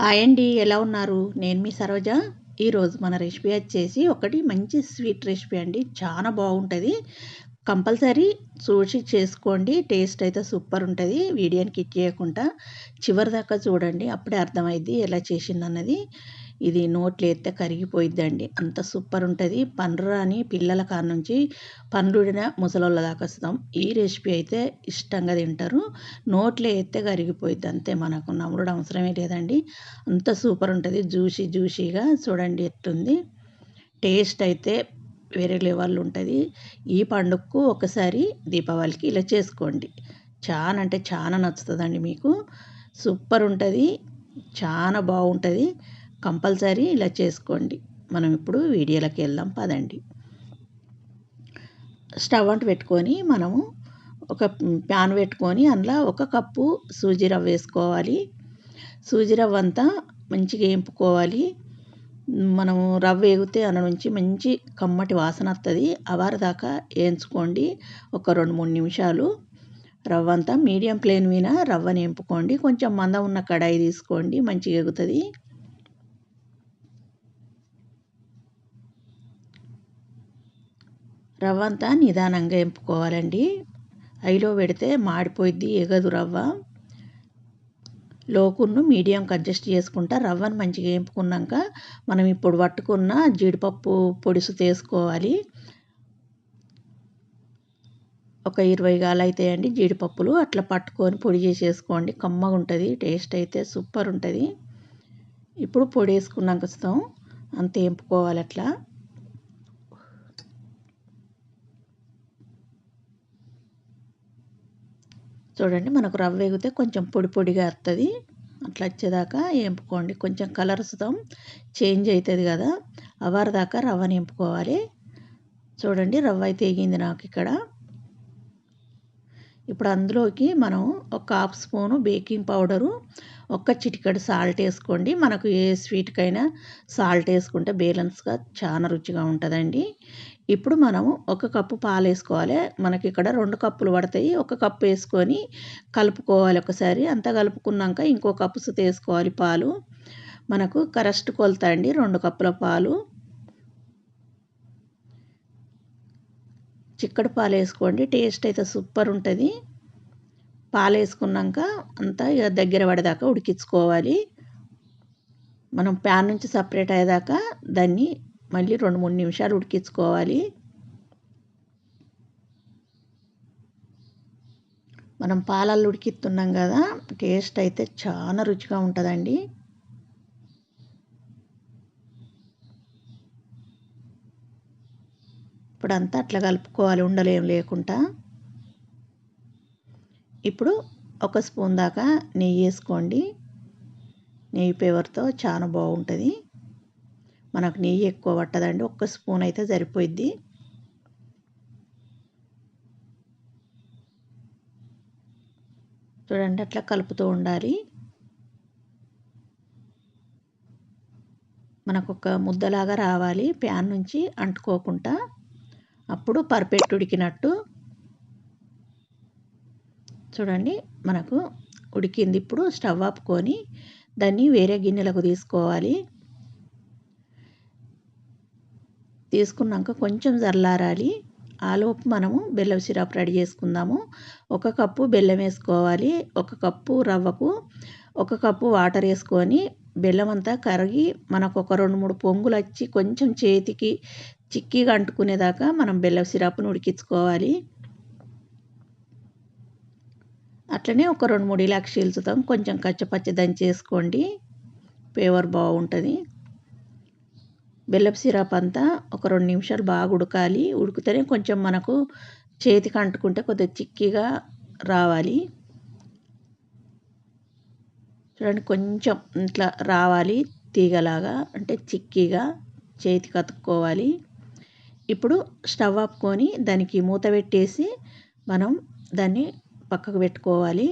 Hi అండి ఎలా ఉన్నారు? నేను మీ సరోజ. ఈరోజు మన రెసిపీ వచ్చేసి ఒకటి మంచి స్వీట్ రెసిపీ అండి. చాలా బాగుంటుంది. కంపల్సరీ చూసి చేసుకోండి. టేస్ట్ అయితే సూపర్ ఉంటుంది. వీడియోని కిక్ చేయకుండా చివరి దాకా చూడండి. అప్పుడే అర్థమైద్ది ఎలా చేసిందన్నది. ఇది నోట్లు ఎత్తే కరిగిపోయిద్దండి. అంత సూపర్ ఉంటుంది. పండ్రు రాని పిల్లల కాడ నుంచి పండుడిన ముసలోళ్ళ దాకా వస్తాం. ఈ రెసిపీ అయితే ఇష్టంగా తింటారు. నోట్లో ఎత్తే కరిగిపోయిద్ది అంతే మనకు. నమ్ముడు అవసరమే లేదండి. అంత సూపర్ ఉంటుంది. జ్యూసీ జ్యూసీగా చూడండి ఎట్టుంది. టేస్ట్ అయితే వేరే లెవెల్ ఉంటుంది. ఈ పండుగకు ఒకసారి దీపావళికి ఇలా చేసుకోండి. చాలా అంటే చాలా నచ్చుతుందండి మీకు. సూపర్ ఉంటుంది. చాలా బాగుంటుంది. కంపల్సరీ ఇలా చేసుకోండి. మనం ఇప్పుడు వీడియోలోకి వెళ్దాం పదండి. స్టవ్ అంటు పెట్టుకొని మనము ఒక ప్యాన్ పెట్టుకొని అందులో ఒక కప్పు సూజీ రవ్వ వేసుకోవాలి. సూజీ రవ్వ అంతా మంచిగా వేంపుకోవాలి. మనము రవ్వ వేగితే అన్న నుంచి మంచి కమ్మటి వాసన వస్తుంది అవారి దాకా వేయించుకోండి. ఒక రెండు మూడు నిమిషాలు రవ్వ అంతా మీడియం ప్లేన్ మీద రవ్వని వేపుకోండి. కొంచెం మందం ఉన్న కడాయి తీసుకోండి. మంచిగా ఎగుతుంది. రవ్వ అంతా నిదానంగా ఎంపుకోవాలండి. ఐలో పెడితే మాడిపోయిద్ది ఎగదు రవ్వ. లోకును మీడియంకి అడ్జస్ట్ చేసుకుంటా రవ్వను మంచిగా వేపుకున్నాక మనం ఇప్పుడు పట్టుకున్న జీడిపప్పు పొడుసు తీసుకోవాలి. ఒక ఇరవై గాలు అవుతాయండి జీడిపప్పులు. అట్లా పట్టుకొని పొడి చేసేసుకోండి. కమ్మగా ఉంటుంది టేస్ట్ అయితే సూపర్ ఉంటుంది. ఇప్పుడు పొడి వేసుకున్నాక వస్తాం అంత వేపుకోవాలి అట్లా. చూడండి మనకు రవ్వ వేగితే కొంచెం పొడి పొడిగా వస్తుంది అట్లా వచ్చేదాకా వేపుకోండి కొంచెం కలర్ సుతం చేంజ్ అవుతుంది కదా అవారి దాకా రవ్వని ఎంపుకోవాలి. చూడండి రవ్వ అయితే ఎగింది నాకు ఇక్కడ. ఇప్పుడు అందులోకి మనం ఒక హాఫ్ స్పూను బేకింగ్ పౌడరు ఒక్క చిటికడు సాల్ట్ వేసుకోండి. మనకు ఏ స్వీట్కైనా సాల్ట్ వేసుకుంటే బ్యాలెన్స్గా చాలా రుచిగా ఉంటుందండి. ఇప్పుడు మనం ఒక కప్పు పాలు వేసుకోవాలి మనకి ఇక్కడ రెండు కప్పులు పడతాయి. ఒక కప్పు వేసుకొని కలుపుకోవాలి ఒకసారి. అంతా కలుపుకున్నాక ఇంకో కప్పు తీసుకోవాలి వేసుకోవాలి పాలు. మనకు కరెస్ట్ కొలత అండి రెండు కప్పుల పాలు. చిక్కడి పాలు వేసుకోండి. టేస్ట్ అయితే సూపర్ ఉంటుంది. పాలు వేసుకున్నాక అంతా ఇక దగ్గర పడేదాకా ఉడికించుకోవాలి. మనం ప్యాన్ నుంచి సపరేట్ అయ్యేదాకా దాన్ని మళ్ళీ రెండు మూడు నిమిషాలు ఉడికించుకోవాలి. మనం పాలల్లో ఉడికిస్తున్నాం కదా టేస్ట్ అయితే చాలా రుచిగా ఉంటుందండి. ఇప్పుడు అంతా అట్లా కలుపుకోవాలి ఉండలేం లేకుండా. ఇప్పుడు ఒక స్పూన్ దాకా నెయ్యి వేసుకోండి. నెయ్యి పేవర్తో చాలా బాగుంటుంది. మనకు నెయ్యి ఎక్కువ పట్టదండి. ఒక్క స్పూన్ అయితే సరిపోయిద్ది. చూడండి అట్లా కలుపుతూ ఉండాలి. మనకు ఒక ముద్దలాగా రావాలి ప్యాన్ నుంచి అంటుకోకుండా. అప్పుడు పర్ఫెక్ట్ ఉడికినట్టు. చూడండి మనకు ఉడికింది. ఇప్పుడు స్టవ్ ఆపుకొని దాన్ని వేరే గిన్నెలకు తీసుకోవాలి. తీసుకున్నాక కొంచెం చల్లారాలి ఆలోపు మనము బెల్లం సిరప్ రెడీ చేసుకుందాము. ఒక కప్పు బెల్లం వేసుకోవాలి. ఒక కప్పు రవ్వకు ఒక కప్పు వాటర్ వేసుకొని బెల్లం అంతా కరిగి మనకు ఒక రెండు మూడు పొంగులు వచ్చి కొంచెం చేతికి చిక్కిగా అంటుకునేదాకా మనం బెల్లం సిరప్ను ఉడికించుకోవాలి. అట్లనే ఒక రెండు మూడు ఇలాక్షీల్చుతాం కొంచెం కచ్చపచ్చ దంచేసుకోండి పేవర్ బాగుంటుంది. బెల్లపు సిరప్ అంతా ఒక రెండు నిమిషాలు బాగా ఉడకాలి. ఉడికితేనే కొంచెం మనకు చేతికి అంటుకుంటే కొద్దిగా చిక్కిగా రావాలి. చూడండి కొంచెం ఇట్లా రావాలి తీగలాగా అంటే చిక్కిగా చేతికి అతుక్కోవాలి ఇప్పుడు స్టవ్ ఆపుకొని దానికి మూత పెట్టేసి మనం దాన్ని పక్కకు పెట్టుకోవాలి.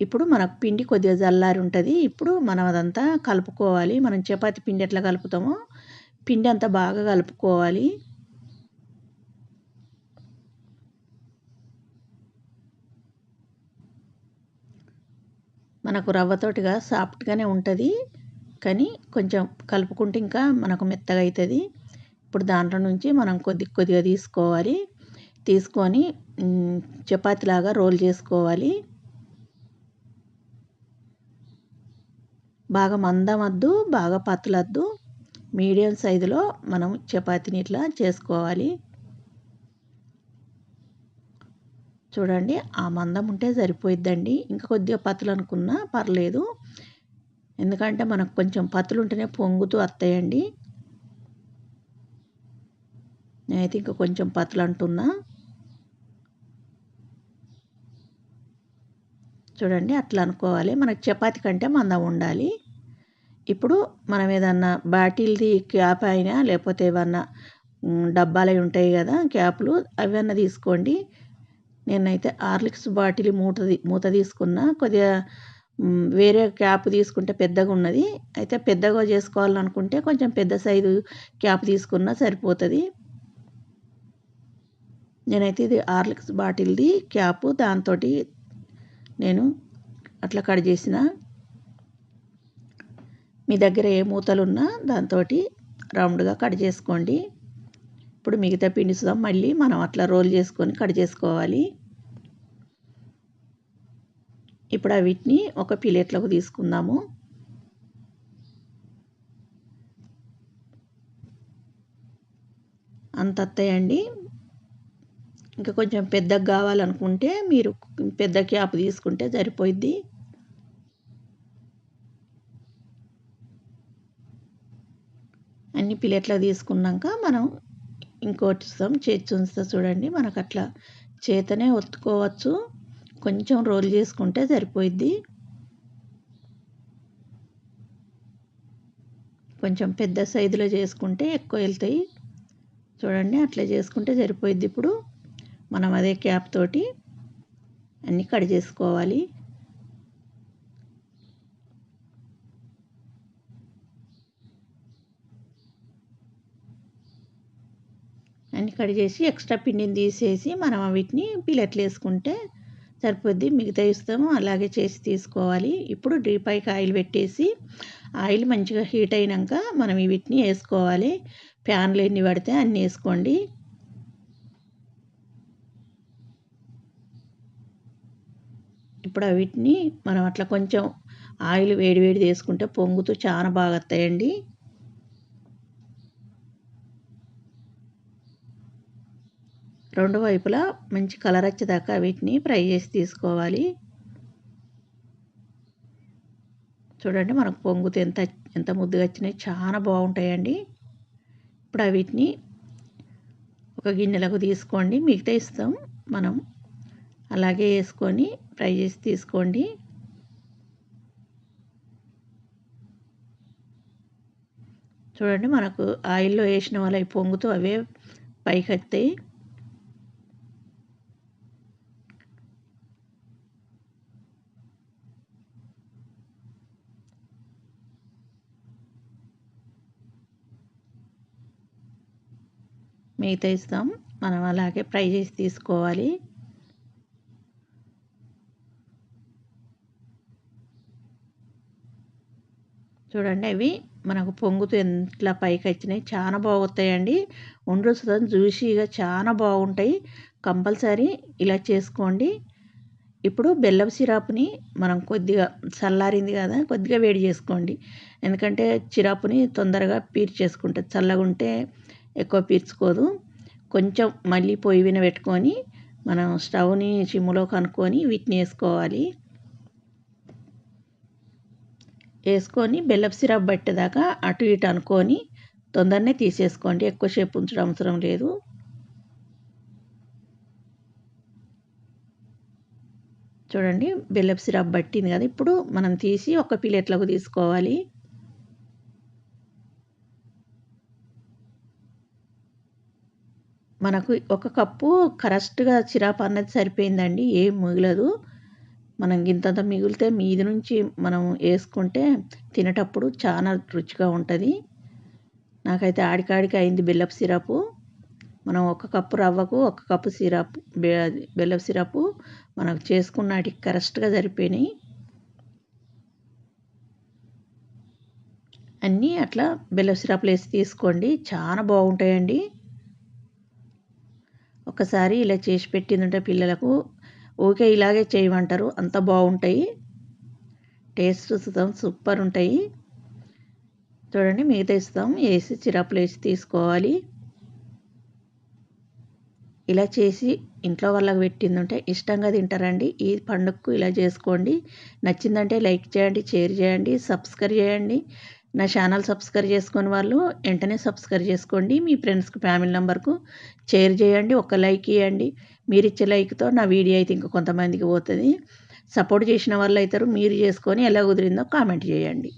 ఇప్పుడు మనకు పిండి కొద్దిగా జల్లారి ఉంటుంది. ఇప్పుడు మనం అదంతా కలుపుకోవాలి. మనం చపాతి పిండి ఎట్లా కలుపుతామో పిండి అంతా బాగా కలుపుకోవాలి. మనకు రవ్వతోటిగా సాఫ్ట్గానే ఉంటుంది. కానీ కొంచెం కలుపుకుంటే ఇంకా మనకు మెత్తగా అవుతుంది ఇప్పుడు దాంట్లో నుంచి మనం కొద్ది కొద్దిగా తీసుకోవాలి. తీసుకొని చపాతీలాగా రోల్ చేసుకోవాలి. బాగా మందమద్దు బాగా పతలద్దు మీడియం సైజులో మనం చపాతీని ఇట్లా చేసుకోవాలి. చూడండి ఆ మందం ఉంటే సరిపోయిద్దండి. ఇంకా కొద్దిగా పతులు అనుకున్నా పర్లేదు. ఎందుకంటే మనకు కొంచెం పతులు ఉంటేనే పొంగుతూ వస్తాయండి. నేనైతే ఇంకా కొంచెం పతులు అంటున్నా. చూడండి అట్లా అనుకోవాలి. మనకు చపాతి కంటే మందం ఉండాలి. ఇప్పుడు మనం ఏదన్నా బాటిల్ది క్యాప్ అయినా లేకపోతే ఏమన్నా డబ్బాలు ఉంటాయి కదా క్యాప్లు అవన్నా తీసుకోండి. నేనైతే హార్లిక్స్ బాటిల్ మూత మూత తీసుకున్న. కొద్దిగా వేరే క్యాప్ తీసుకుంటే పెద్దగా ఉన్నది. అయితే పెద్దగా చేసుకోవాలనుకుంటే కొంచెం పెద్ద సైజు క్యాప్ తీసుకున్నా సరిపోతుంది. నేనైతే ఇది హార్లిక్స్ బాటిల్ది క్యాప్ దాంతో నేను అట్లా కట్ చేసిన. మీ దగ్గర ఏ మూతలు ఉన్నా దాంతో రౌండ్గా కట్ చేసుకోండి. ఇప్పుడు మిగతా పిండి చూద్దాం మళ్ళీ మనం అట్లా రోల్ చేసుకొని కట్ చేసుకోవాలి. ఇప్పుడు వీటిని ఒక ప్లేట్లోకి తీసుకుందాము. అంత వస్తాయండి ఇంకా కొంచెం పెద్దగా కావాలనుకుంటే మీరు పెద్ద క్యాప్ తీసుకుంటే సరిపోయిద్ది. అన్ని ప్లేట్లో తీసుకున్నాక మనం ఇంకోటి ఇస్తాం చేతి ఉంచుతా చూడండి. మనకు అట్లా చేతనే ఒత్తుకోవచ్చు. కొంచెం రోల్ చేసుకుంటే సరిపోయిద్ది. కొంచెం పెద్ద సైజులో చేసుకుంటే ఎక్కువ వెళ్తాయి. చూడండి అట్లా చేసుకుంటే సరిపోయిద్ది ఇప్పుడు. మనం అదే క్యాప్ తోటి అన్నీ కట్ చేసుకోవాలి. అన్ని కట్ చేసి ఎక్స్ట్రా పిండిని తీసేసి మనం వీటిని పిల్లట్లు వేసుకుంటే సరిపోద్ది. మిగతా ఇస్తాము అలాగే చేసి తీసుకోవాలి. ఇప్పుడు డీపైకి పైకి ఆయిల్ పెట్టేసి ఆయిల్ మంచిగా హీట్ అయినాక మనం వీటిని వేసుకోవాలి. ప్యాన్లు ఎన్ని పడితే అన్నీ వేసుకోండి. ఇప్పుడు వీటిని మనం అట్లా కొంచెం ఆయిల్ వేడి వేడి చేసుకుంటే పొంగుతూ చాలా బాగా వస్తాయండి రెండు వైపులా మంచి కలర్ వచ్చేదాకా వీటిని ఫ్రై చేసి తీసుకోవాలి. చూడండి మనకు పొంగుతే ఎంత ఎంత ముద్దుగా వచ్చినాయి చాలా బాగుంటాయండి. ఇప్పుడు వీటిని ఒక గిన్నెలకు తీసుకోండి. మిగతా ఇస్తాం మనం. అలాగే వేసుకొని ఫ్రై చేసి తీసుకోండి. చూడండి మనకు ఆయిల్లో వేసిన వాళ్ళు అవి పొంగుతూ అవే పైకి వస్తాయి. మిగతా ఇస్తాం. మనం అలాగే ఫ్రై చేసి తీసుకోవాలి. చూడండి అవి మనకు పొంగుతూ ఎంతలా పైకి వచ్చినాయి. చాలా బాగుతాయండి. ఉండ్రు సుతం జ్యూసీగా చాలా బాగుంటాయి. కంపల్సరీ ఇలా చేసుకోండి. ఇప్పుడు బెల్లం సిరాపుని మనం కొద్దిగా చల్లారింది కదా కొద్దిగా వేడి చేసుకోండి. ఎందుకంటే చిరాపుని తొందరగా పీర్చేసుకుంటుంది చల్లగా ఉంటే ఎక్కువ పీల్చుకోదు. కొంచెం మళ్ళీ పొయ్యి విన పెట్టుకొని మనం స్టవ్ని సిమ్లో కనుక్కొని వీటిని వేసుకోవాలి. వేసుకొని బెల్లపు సిరప్ పట్టేదాకా అటు ఇటు అనుకొని తొందరనే తీసేసుకోండి. ఎక్కువసేపు ఉంచడం అవసరం లేదు. చూడండి బెల్లపు సిరప్ పట్టింది కదా. ఇప్పుడు మనం తీసి ఒక ప్లేట్లోకి తీసుకోవాలి. మనకు ఒక కప్పు కరెక్ట్గా చిరాపు అన్నది సరిపోయిందండి ఏం మిగలదు. మనం ఇంతంత మిగిలితే మీది నుంచి మనం వేసుకుంటే తినేటప్పుడు చాలా రుచిగా ఉంటుంది. నాకైతే ఆడికాడికి అయింది బెల్లపు సిరపు. మనం ఒక కప్పు రవ్వకు ఒక కప్పు సిరప్ బెల్లపు సిరపు మనకు చేసుకున్నటికి కరెక్ట్గా సరిపోయినాయి. అన్నీ అట్లా బెల్లపు సిరప్లు వేసి తీసుకోండి. చాలా బాగుంటాయండి. ఒకసారి ఇలా చేసి పెట్టిందంటే పిల్లలకు ఓకే ఇలాగే చేయమంటారు. అంత బాగుంటాయి. టేస్ట్ చూస్తాం సూపర్ ఉంటాయి. చూడండి మిగతా ఇస్తాం. వేసి చిరాపులు వేసి తీసుకోవాలి. ఇలా చేసి ఇంట్లో వాళ్ళకి పెట్టిందంటే ఇష్టంగా తింటారండి. ఈ పండుగకు ఇలా చేసుకోండి. నచ్చిందంటే లైక్ చేయండి షేర్ చేయండి సబ్స్క్రైబ్ చేయండి. నా ఛానల్ సబ్స్క్రైబ్ చేసుకుని వాళ్ళు వెంటనే సబ్స్క్రైబ్ చేసుకోండి. మీ ఫ్రెండ్స్కి ఫ్యామిలీ నెంబర్కు షేర్ చేయండి. ఒక లైక్ ఇవ్వండి మీరు ఇచ్చే లైక్తో నా వీడియో అయితే ఇంకా కొంతమందికి పోతుంది. సపోర్ట్ చేసిన వాళ్ళు అవుతారు మీరు చేసుకొని ఎలా కుదిరిందో కామెంట్ చేయండి.